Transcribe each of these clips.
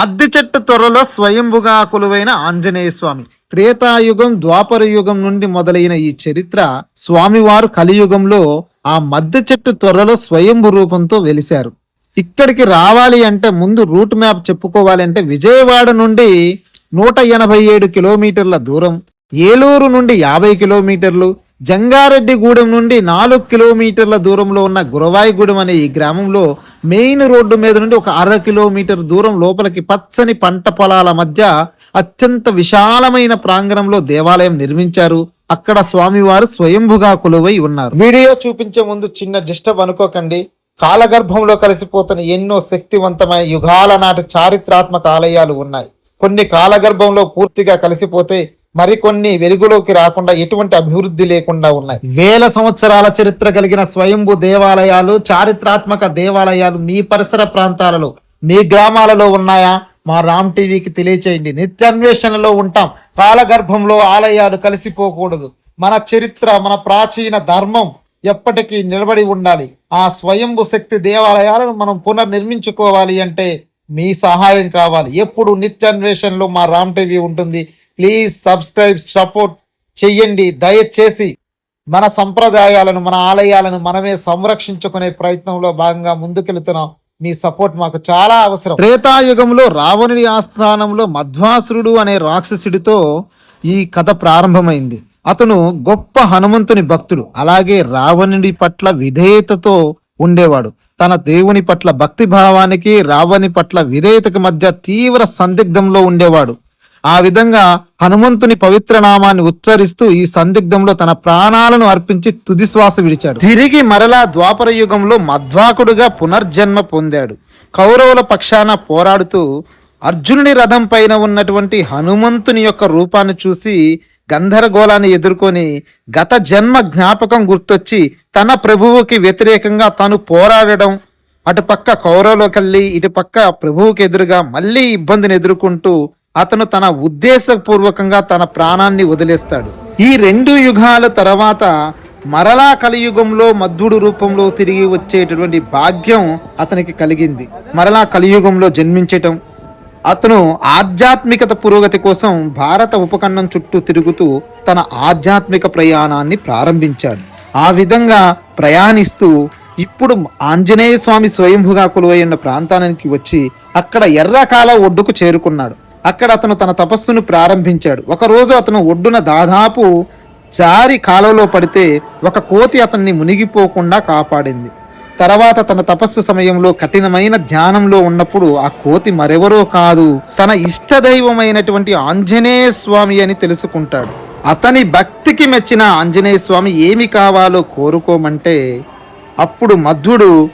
మద్ది చెట్టు త్వరలో స్వయంభుగా కొలువైన ఆంజనేయ స్వామి. త్రేతాయుగం ద్వాపర యుగం నుండి మొదలైన ఈ చరిత్ర స్వామివారు కలియుగంలో ఆ మద్ది చెట్టు త్వరలో స్వయంభు రూపంతో వెలిశారు. ఇక్కడికి రావాలి అంటే ముందు రూట్ మ్యాప్ చెప్పుకోవాలంటే విజయవాడ నుండి నూట ఎనభై ఏడు కిలోమీటర్ల దూరం ఏలూరు నుండి యాభై కిలోమీటర్లు జంగారెడ్డిగూడెం నుండి నాలుగు కిలోమీటర్ల దూరంలో ఉన్న గురవాయిగూడెం అనే ఈ గ్రామంలో మెయిన్ రోడ్డు మీద నుండి ఒక అర కిలోమీటర్ దూరం లోపలికి పచ్చని పంట పొలాల మధ్య అత్యంత విశాలమైన ప్రాంగణంలో దేవాలయం నిర్మించారు. అక్కడ స్వామివారు స్వయంభుగా కొలువై ఉన్నారు. వీడియో చూపించే ముందు చిన్న డిస్టర్బ్ అనుకోకండి. కాలగర్భంలో కలిసిపోతున్న ఎన్నో శక్తివంతమైన యుగాల నాటి చారిత్రాత్మక ఆలయాలు ఉన్నాయి. కొన్ని కాలగర్భంలో పూర్తిగా కలిసిపోతే మరికొన్ని వెలుగులోకి రాకుండా ఎటువంటి అభివృద్ధి లేకుండా ఉన్నాయి. వేల సంవత్సరాల చరిత్ర కలిగిన స్వయంభు దేవాలయాలు చారిత్రాత్మక దేవాలయాలు మీ పరిసర ప్రాంతాలలో మీ గ్రామాలలో ఉన్నాయా? మా రామ్ టీవీకి తెలియచేయండి. నిత్యాన్వేషణలో ఉంటాం. కాలగర్భంలో ఆలయాలు కలిసిపోకూడదు. మన చరిత్ర మన ప్రాచీన ధర్మం ఎప్పటికీ నిలబడి ఉండాలి. ఆ స్వయంభు శక్తి దేవాలయాలను మనం పునర్నిర్మించుకోవాలి అంటే మీ సహాయం కావాలి. ఎప్పుడు నిత్యాన్వేషణలో మా రామ్ టీవీ ఉంటుంది. ప్లీజ్ సబ్స్క్రైబ్ సపోర్ట్ చెయ్యండి. దయచేసి మన సంప్రదాయాలను మన ఆలయాలను మనమే సంరక్షించుకునే ప్రయత్నంలో భాగంగా ముందుకెళ్తున్నాం. మీ సపోర్ట్ మాకు చాలా అవసరం. త్రేతాయుగంలో రావణుడి ఆస్థానంలో మధ్వాసురుడు అనే రాక్షసుడితో ఈ కథ ప్రారంభమైంది. అతను గొప్ప హనుమంతుని భక్తుడు. అలాగే రావణుడి పట్ల విధేయతతో ఉండేవాడు. తన దేవుని పట్ల భక్తి భావానికి రావణి పట్ల విధేయతకి మధ్య తీవ్ర సందిగ్ధంలో ఉండేవాడు. ఆ విధంగా హనుమంతుని పవిత్ర నామాన్ని ఉచ్చరిస్తూ ఈ సందిగ్ధంలో తన ప్రాణాలను అర్పించి తుది శ్వాస విడిచాడు. తిరిగి మరలా ద్వాపర యుగంలో మధ్వాకుడుగా పునర్జన్మ పొందాడు. కౌరవుల పక్షాన పోరాడుతూ అర్జునుని రథం పైన ఉన్నటువంటి హనుమంతుని యొక్క రూపాన్ని చూసి గంధరగోళాన్ని ఎదుర్కొని గత జన్మ జ్ఞాపకం గుర్తొచ్చి తన ప్రభువుకి వ్యతిరేకంగా తను పోరాడడం అటుపక్క కౌరవులోకెళ్ళి ఇటుపక్క ఇటు పక్క ప్రభువుకి ఎదురుగా మళ్ళీ ఇబ్బందిని ఎదుర్కొంటూ అతను తన ఉద్దేశపూర్వకంగా తన ప్రాణాన్ని వదిలేస్తాడు. ఈ రెండు యుగాల తర్వాత మరలా కలియుగంలో మధ్యుడు రూపంలో తిరిగి వచ్చేటటువంటి భాగ్యం అతనికి కలిగింది. మరలా కలియుగంలో జన్మించటం అతను ఆధ్యాత్మికత పురోగతి కోసం భారత ఉపఖండం చుట్టూ తిరుగుతూ తన ఆధ్యాత్మిక ప్రయాణాన్ని ప్రారంభించాడు. ఆ విధంగా ప్రయాణిస్తూ ఇప్పుడు ఆంజనేయ స్వామి స్వయంభుగా కొలువైన ఉన్న ప్రాంతానికి వచ్చి అక్కడ ఎర్రకాల ఒడ్డుకు చేరుకున్నాడు. అక్కడ అతను తన తపస్సును ప్రారంభించాడు. ఒకరోజు అతను ఒడ్డున దాదాపు జారి కాలంలో పడితే ఒక కోతి అతన్ని మునిగిపోకుండా కాపాడింది. తర్వాత తన తపస్సు సమయంలో కఠినమైన ధ్యానంలో ఉన్నప్పుడు ఆ కోతి మరెవరో కాదు తన ఇష్టదైవమైనటువంటి ఆంజనేయ స్వామి అని తెలుసుకుంటాడు. అతని భక్తికి మెచ్చిన ఆంజనేయ స్వామి ఏమి కావాలో కోరుకోమంటే అప్పుడు మధుడు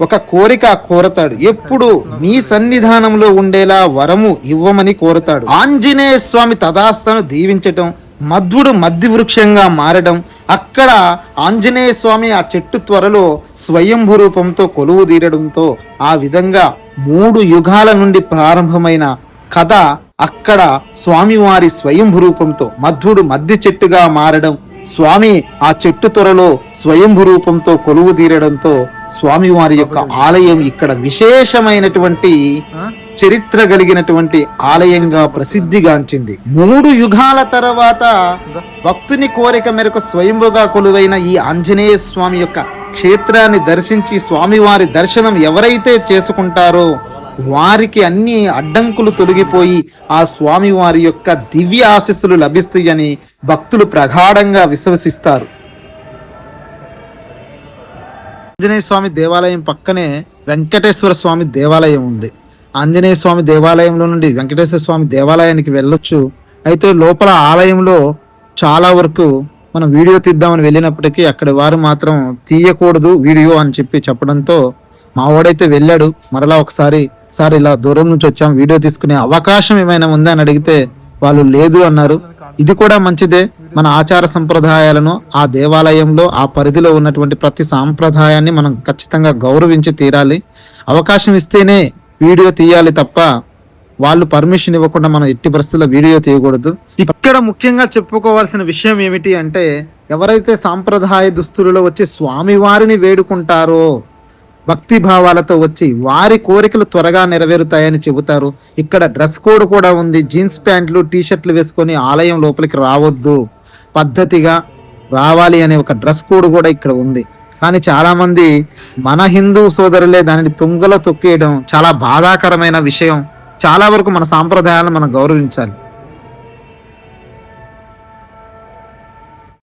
ఒక కోరిక కోరతాడు. ఎప్పుడు నీ సన్నిధానంలో ఉండేలా వరము ఇవ్వమని కోరతాడు. ఆంజనేయ స్వామి తదాస్తను దీవించటం మధ్వుడు మధ్య వృక్షంగా మారడం అక్కడ ఆంజనేయ స్వామి ఆ చెట్టు త్వరలో స్వయంభూ రూపంతో కొలువు తీరడంతో ఆ విధంగా మూడు యుగాల నుండి ప్రారంభమైన కథ అక్కడ స్వామివారి స్వయంభూ రూపంతో మధ్వుడు మధ్య చెట్టుగా మారడం స్వామి ఆ చెట్టు త్వరలో స్వయంభూ రూపంతో కొలువు తీరడంతో స్వామివారి యొక్క ఆలయం ఇక్కడ విశేషమైనటువంటి చరిత్ర కలిగినటువంటి ఆలయంగా ప్రసిద్ధిగాంచింది. మూడు యుగాల తర్వాత భక్తుని కోరిక మేరకు స్వయంభుగా కొలువైన ఈ ఆంజనేయ స్వామి యొక్క క్షేత్రాన్ని దర్శించి స్వామివారి దర్శనం ఎవరైతే చేసుకుంటారో వారికి అన్ని అడ్డంకులు తొలగిపోయి ఆ స్వామివారి యొక్క దివ్య ఆశీస్సులు లభిస్తాయని భక్తులు ప్రగాఢంగా విశ్వసిస్తారు. ఆంజనేయ స్వామి దేవాలయం పక్కనే వెంకటేశ్వర స్వామి దేవాలయం ఉంది. ఆంజనేయ స్వామి దేవాలయంలో నుండి వెంకటేశ్వర స్వామి దేవాలయానికి వెళ్ళొచ్చు. అయితే లోపల ఆలయంలో చాలా వరకు మనం వీడియో తీద్దామని వెళ్ళినప్పటికీ అక్కడి వారు మాత్రం తీయకూడదు వీడియో అని చెప్పి చెప్పడంతో మా వాడైతే వెళ్ళాడు. మరలా ఒకసారి సార్ ఇలా దూరం నుంచి వచ్చాం వీడియో తీసుకునే అవకాశం ఏమైనా ఉందా? అని అడిగితే వాళ్ళు లేదు అన్నారు. ఇది కూడా మంచిదే. మన ఆచార సంప్రదాయాలను ఆ దేవాలయంలో ఆ పరిధిలో ఉన్నటువంటి ప్రతి సాంప్రదాయాన్ని మనం ఖచ్చితంగా గౌరవించి తీరాలి. అవకాశం ఇస్తేనే వీడియో తీయాలి తప్ప వాళ్ళు పర్మిషన్ ఇవ్వకుండా మనం ఎట్టి పరిస్థితుల్లో వీడియో తీయకూడదు. ఇక్కడ ముఖ్యంగా చెప్పుకోవాల్సిన విషయం ఏమిటి అంటే ఎవరైతే సాంప్రదాయ దుస్తులలో వచ్చి స్వామివారిని వేడుకుంటారో భక్తి భావాలతో వచ్చి వారి కోరికలు త్వరగా నెరవేరుతాయని చెబుతారు. ఇక్కడ డ్రెస్ కోడ్ కూడా ఉంది. జీన్స్ ప్యాంట్లు టీ షర్ట్లు వేసుకొని ఆలయం లోపలికి రావద్దు. పద్ధతిగా రావాలి అనే ఒక డ్రెస్ కోడ్ కూడా ఇక్కడ ఉంది. కానీ చాలామంది మన హిందూ సోదరులే దానిని తుంగలో తొక్కేయడం చాలా బాధాకరమైన విషయం. చాలా వరకు మన సాంప్రదాయాలను మనం గౌరవించాలి.